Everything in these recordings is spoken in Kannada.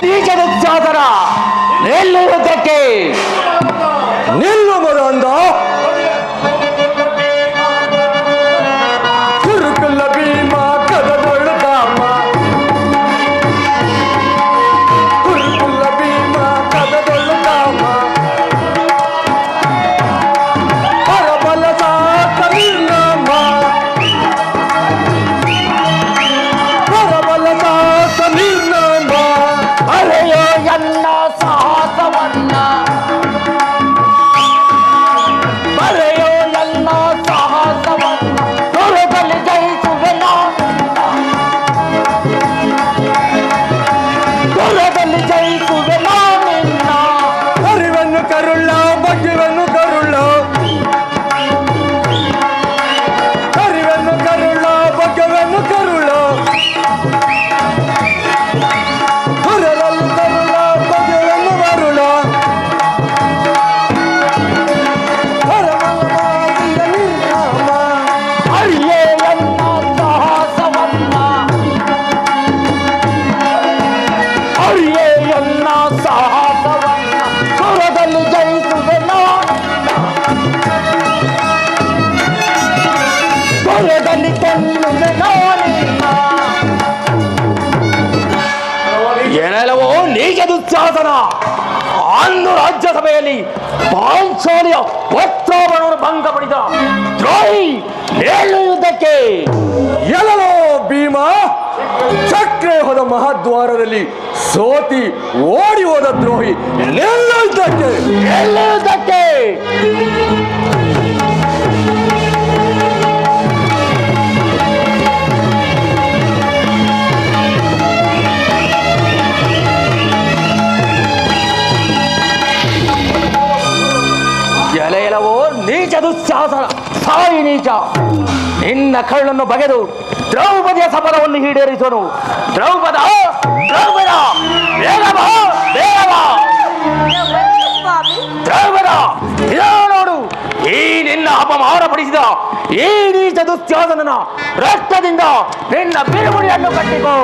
ಇತ್ತೀಚಿನ ಶಾಸನ ನಿಲ್ಲುವುದಕ್ಕೆ ನಿಲ್ಲುವರು ಅಂದು ರಾಜ್ಯಸಭೆಯಲ್ಲಿ ಪಾಂಚಾಲಿಯ ವಸ್ತ್ರವನ್ನು ಭಂಗಪಡಿದ ದ್ರೋಹಿ ಯುದ್ಧಕ್ಕೆ ಎಲ್ಲೋ ಭೀಮ ಚಕ್ರೆ ಹೋದ ಮಹಾದ್ವಾರದಲ್ಲಿ ಸೋತಿ ಓಡಿ ಹೋದ ದ್ರೋಹಿ ಯುದ್ಧಕ್ಕೆ. ನೀಚ ನಿನ್ನ ಕಳ್ಳನ್ನು ಬಗೆದು ದ್ರೌಪದಿಯ ಸಮರವನ್ನು ಈಡೇರಿಸೋನು. ದ್ರೌಪದ ದ್ರೌಪದ ನೋಡು. ಈ ನಿನ್ನ ಅಪಮಾನ ಪಡಿಸಿದ ಈ ನೀಚ ದುಸ್ತ್ಯಾಸನ ರಕ್ತದಿಂದ ನಿನ್ನ ಬಿರುಗುಡಿಯನ್ನು ಕಟ್ಟಿಕೋ.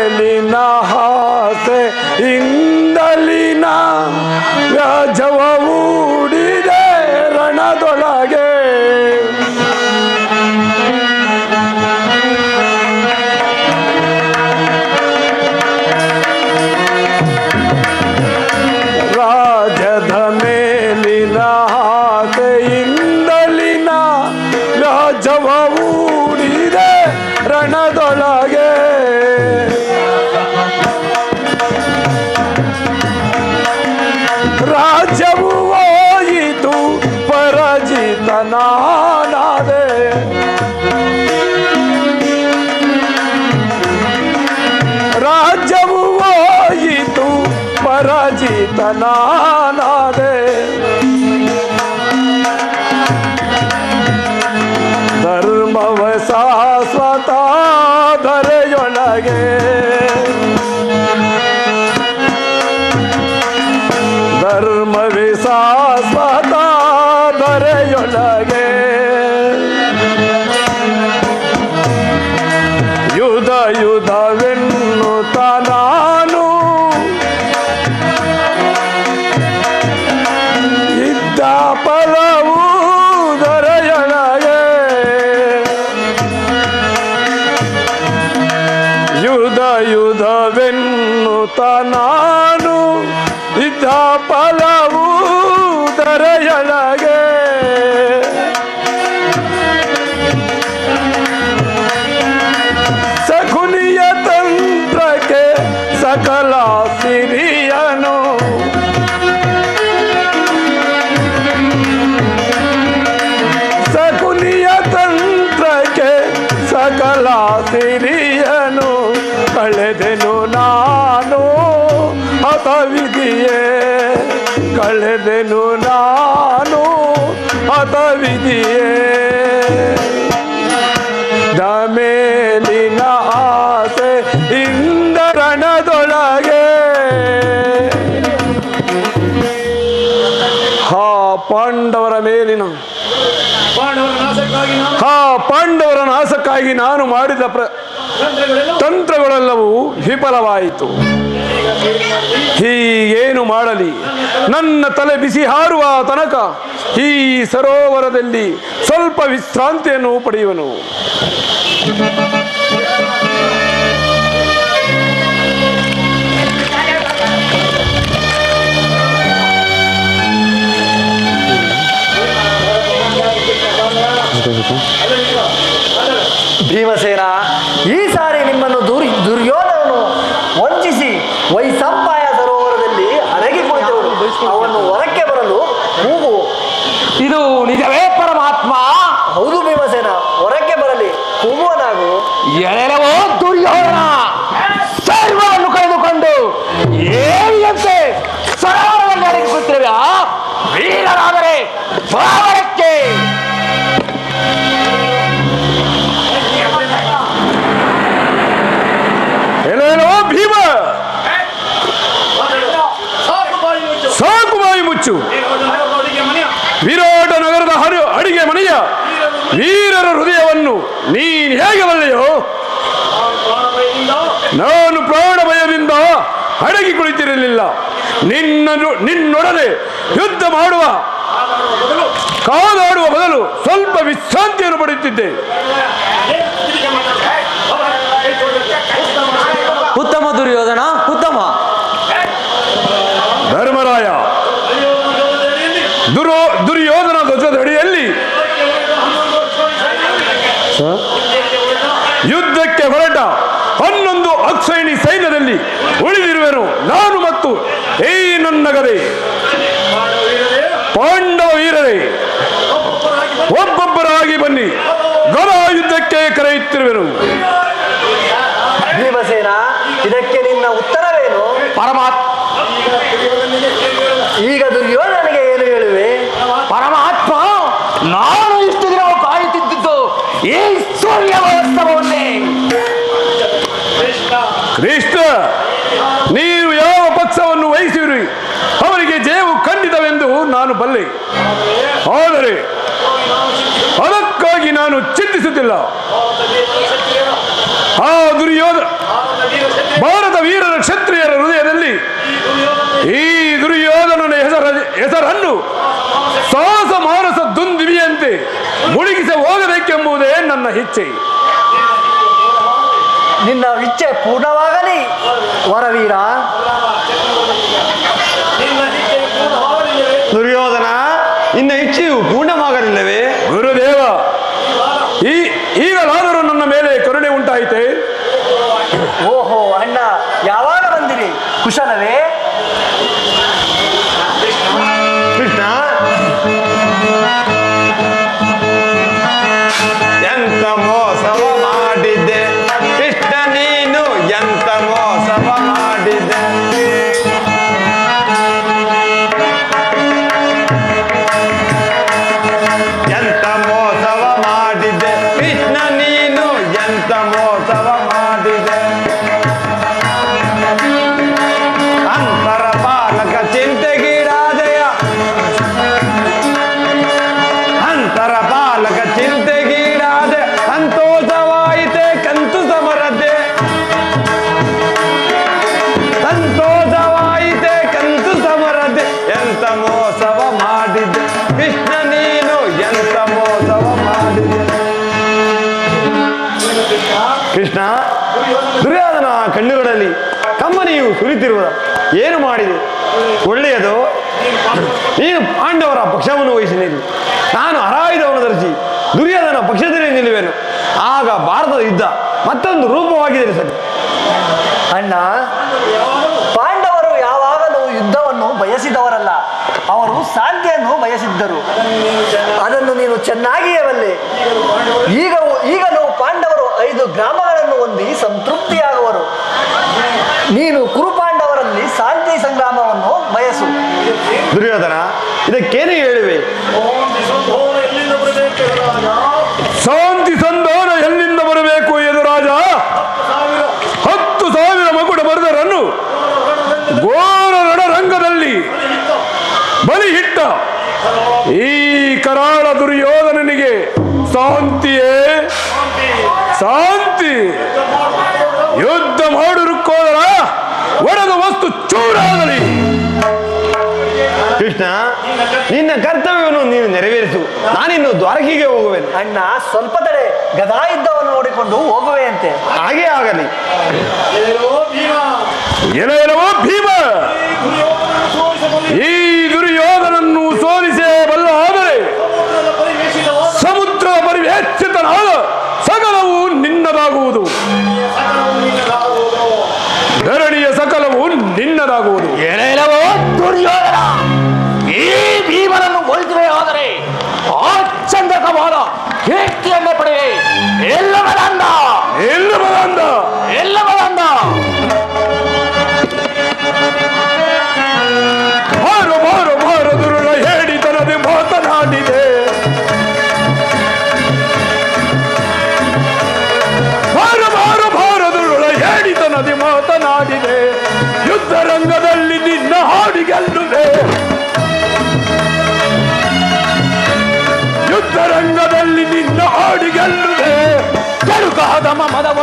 लीना हाथ इंदलीना जवाब वाचवू परजित नानादे राजवू तू परजित नानादे आयुधावे ಹಾ ಪಾಂಡವರ ನಾಶಕ್ಕಾಗಿ ನಾನು ಮಾಡಿದ ಪ್ರ ತಂತ್ರಗಳೆಲ್ಲವೂ ವಿಫಲವಾಯಿತು. ಹೀಗೇನು ಮಾಡಲಿ? ನನ್ನ ತಲೆ ಬಿಸಿ ಹಾರುವ ತನಕ ಈ ಸರೋವರದಲ್ಲಿ ಸ್ವಲ್ಪ ವಿಶ್ರಾಂತಿಯನ್ನು ಪಡೆಯುವನು. ಭೀಮಸೇನ ಈ ಸಾರಿ ನಿಮ್ಮನ್ನು ವಿರಾಟ ನಗರದ ಹರು ಅಡಿಗೆ ಮನೆಯ ವೀರರ ಹೃದಯವನ್ನು ನೀನು ಹೇಗೆ ಬಲ್ಲೆಯೋ, ನಾನು ಪ್ರಾಣ ಭಯದಿಂದ ಅಡಗಿ ಕುಳಿತಿರಲಿಲ್ಲ. ನಿನ್ನನ್ನು ನಿನ್ನೊಡನೆ ಯುದ್ಧ ಮಾಡುವ, ಕಾದಾಡುವ ಬದಲು ಸ್ವಲ್ಪ ವಿಶ್ರಾಂತಿಯನ್ನು ಪಡೆಯುತ್ತಿದ್ದೆ. ಉತ್ತಮ ದುರ್ಯೋಧನ, ಉತ್ತಮ. ಹನ್ನೊಂದು ಅಕ್ಷಯಣಿ ಸೈನ್ಯದಲ್ಲಿ ಉಳಿದಿರುವೆನು ನಾನು ಮತ್ತು ಹೇ ನನ್ನ ಗದೆ. ಪಾಂಡವ ವೀರರೇ ಒಬ್ಬೊಬ್ಬರಾಗಿ ಬನ್ನಿ. ಗರ ಯುದ್ಧಕ್ಕೆ ಕರೆಯುತ್ತಿರುವೆನು. ಭೀಮಸೇನ ಇದಕ್ಕೆ ನಿನ್ನ ಉತ್ತರವೇನು? ಪರಮಾತ್ಮ ಈಗ ದುರ್ಯೋಧನಿಗೆ ಏನು ಹೇಳುವೆ ಪರಮಾತ್ಮ ನಾನು ಇಷ್ಟು ದಿನ ಕಾಯುತ್ತಿದ್ದು ಈ ಸೂರ್ಯೋತ್ಸವವನ್ನೇ ಕೃಷ್ಣ ನೀವು ಯಾವ ಪಕ್ಷವನ್ನು ವಹಿಸಿರಿ ಅವರಿಗೆ ಜಯವು ಖಂಡಿತವೆಂದು ನಾನು ಬಲ್ಲೆ. ಆದರೆ ನಾನು ಚಿಂತಿಸುತ್ತಿಲ್ಲ. ಆ ದುರ್ಯೋಧನ ಭಾರತ ವೀರರ ಕ್ಷತ್ರಿಯರ ಹೃದಯದಲ್ಲಿ ಈ ದುರ್ಯೋಧನನ ಹೆಸರ ಹೆಸರನ್ನು ಸಾಹಸ ಮಾನಸ ದುಂದಿವಿಯಂತೆ ಮುಳುಗಿಸ ಹೋಗಬೇಕೆಂಬುದೇ ನನ್ನ ಇಚ್ಛೆ. ನಿನ್ನ ಇಚ್ಛೆ ಪೂರ್ಣವಾಗಲಿ ವರವೀರ. ದುರ್ಯೋಧನ ಇನ್ನ ಹೆಚ್ಚು ಪೂರ್ಣವಾಗಲಿಲ್ಲವೇ? ಗುರುದೇವ ಈ ಈಗಲಾದರೂ ನನ್ನ ಮೇಲೆ ಕರುಣೆ ಉಂಟಾಯಿತೆ? ಓಹೋ ಅಣ್ಣ ಯಾವಾಗ ಬಂದಿರಿ ಕುಶಲವೇ? ಏನು ಮಾಡಿದೆ? ಒಳ್ಳೆಯದು. ನೀನು ಪಾಂಡವರ ಪಕ್ಷವನ್ನು ವಹಿಸಿ ನಾನು ಹರಾಯುಧವನ್ನು ಧರಿಸಿ ದುರ್ಯೋಧನ ಪಕ್ಷದಲ್ಲಿ ನಿಲ್ಲುವೆನು. ಆಗ ಭಾರತದ ಯುದ್ಧ ಮತ್ತೊಂದು ರೂಪವಾಗಿದೆ ಸರ್. ಅಣ್ಣ, ಪಾಂಡವರು ಯಾವಾಗಲೂ ಯುದ್ಧವನ್ನು ಬಯಸಿದವರಲ್ಲ. ಅವರು ಶಾಂತಿಯನ್ನು ಬಯಸಿದ್ದರು. ಅದನ್ನು ನೀನು ಚೆನ್ನಾಗಿಯೇ ಬಲ್ಲೆ ಈಗ ಈಗಲೂ ಪಾಂಡವರು ಐದು ಗ್ರಾಮಗಳನ್ನು ಹೊಂದಿ ಸಂತೃಪ್ತಿಯಾಗುವರು. ನೀನು ಕುರುಪಾಂಡವರಲ್ಲಿ ಶಾಂತಿ ಸಂಗ್ರಾಮವನ್ನು ಬಯಸು ದುರ್ಯೋಧನ, ಇದಕ್ಕೇನು ಹೇಳುವೆ? ಶಾಂತಿ ಸಂಧಾನ ಎಲ್ಲಿಂದ ಬರಬೇಕು ಎದುರಾಜ ಹತ್ತು ಸಾವಿರ ಮಗುಡ ಬರೆದರನ್ನು ಘೋರ ರಣರಂಗದಲ್ಲಿ ಬಲಿ ಹಿಟ್ಟ ಈ ಕರಾಳ ದುರ್ಯೋಧನನಿಗೆ ಶಾಂತಿಯೇ? ಶಾಂತಿ. ಯುದ್ಧ ಚೂರಾಗಲಿ ಕೃಷ್ಣ ನಿನ್ನ ಕರ್ತವ್ಯವನ್ನು ನೀನು ನೆರವೇರಿಸು. ನಾನಿನ್ನು ದ್ವಾರಕಿಗೆ ಹೋಗುವೆನು. ಅಣ್ಣ ಸ್ವಲ್ಪ ತಡೆ ಗದಾ ಇದ್ದವನ್ನು ನೋಡಿಕೊಂಡು ಹೋಗುವೆಯಂತೆ ಹಾಗೆ ಆಗಲಿ. ಏನೋ ಭೀಮ. ಈ ಮಾತನಾಡಿದೆ ಯುದ್ಧ ರಂಗದಲ್ಲಿ ನಿನ್ನ ಹಾಡಿ ಗೆಲ್ಲುವೆ. ಯುದ್ಧ ರಂಗದಲ್ಲಿ ನಿನ್ನ ಹಾಡಿ ಗೆಲ್ಲುವೆ. ಕರುಕಾದ ಮದವ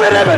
Bere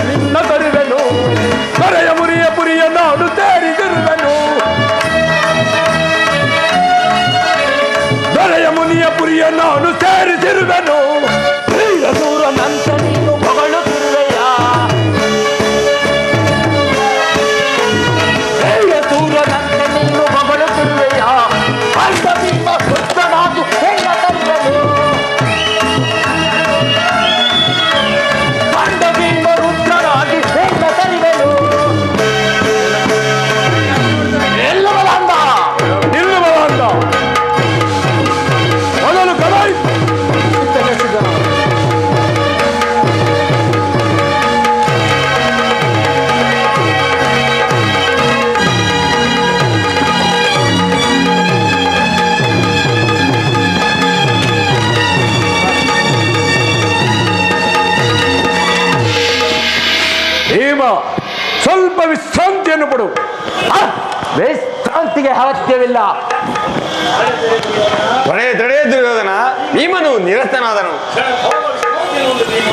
ಭೀಮನು ನಿರಸ್ತನಾದನು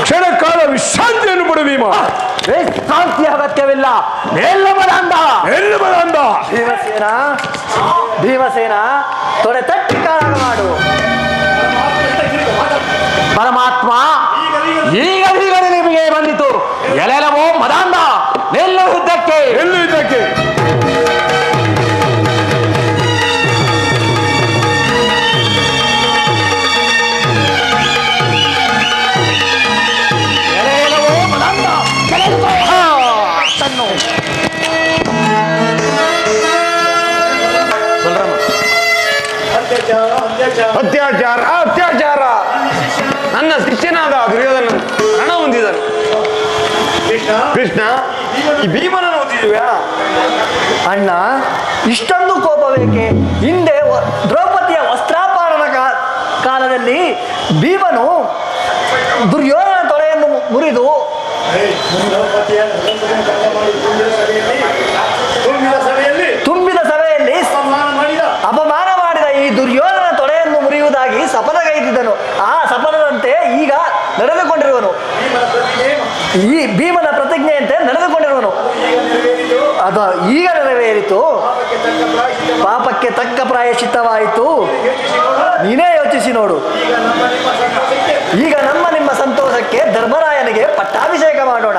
ಕ್ಷಣ ಕಾಲ ವಿಶ್ರಾಂತಿಯನ್ನು ಬಿಡು ಭೀಮ. ವಿಶ್ರಾಂತಿ ಅಗತ್ಯವಿಲ್ಲ. ಬರ ಅಂದ ಭೀಮಸೇನ ಭೀಮಸೇನ ತೊಡೆ ತಟ್ಟಿ ಕಾಳಗ ಮಾಡು. ಪರಮಾತ್ಮ ಈಗ ನಿಮಗೆ ಬಂದಿತು. ಎಲೆಲವೋ ಮದಾಂದ ನಿಲ್ಲುವುದಕ್ಕೆ ಯುದ್ಧಕ್ಕೆ. ಇದ್ದಕ್ಕೆ ಎಲೆಲವೋ ಅತ್ಯಾಚಾರ ಅತ್ಯಾಚಾರ. ನನ್ನ ಶಿಷ್ಯನಾದ ದುರ್ಯೋಧನ ಹಣ ಹೊಂದಿದನು. ಕೃಷ್ಣ, ಈ ಭೀಮನನ್ನು ಹೊಂದಿದ್ಯಾ? ಅಣ್ಣ, ಇಷ್ಟೊಂದು ಕೋಪ ಬೇಕೆ ಹಿಂದೆ ದ್ರೌಪದಿಯ ವಸ್ತ್ರಾಪಹರಣ ಕಾಲದಲ್ಲಿ ಭೀಮನು ದುರ್ಯೋಧನ ತೊಡೆಯನ್ನು ಮುರಿದು ಈ ಭೀಮನ ಪ್ರತಿಜ್ಞೆಯಂತೆ ನಡೆದುಕೊಂಡಿರುವನು. ಅದ ಈಗ ನೆರವೇರಿತು. ಪಾಪಕ್ಕೆ ತಕ್ಕ ಪ್ರಾಯಶ್ಚಿತ್ತವಾಯಿತು ನೀನೇ ಯೋಚಿಸಿ ನೋಡು. ಈಗ ನಮ್ಮ ನಿಮ್ಮ ಸಂತೋಷಕ್ಕೆ ಧರ್ಮರಾಯನಿಗೆ ಪಟ್ಟಾಭಿಷೇಕ ಮಾಡೋಣ.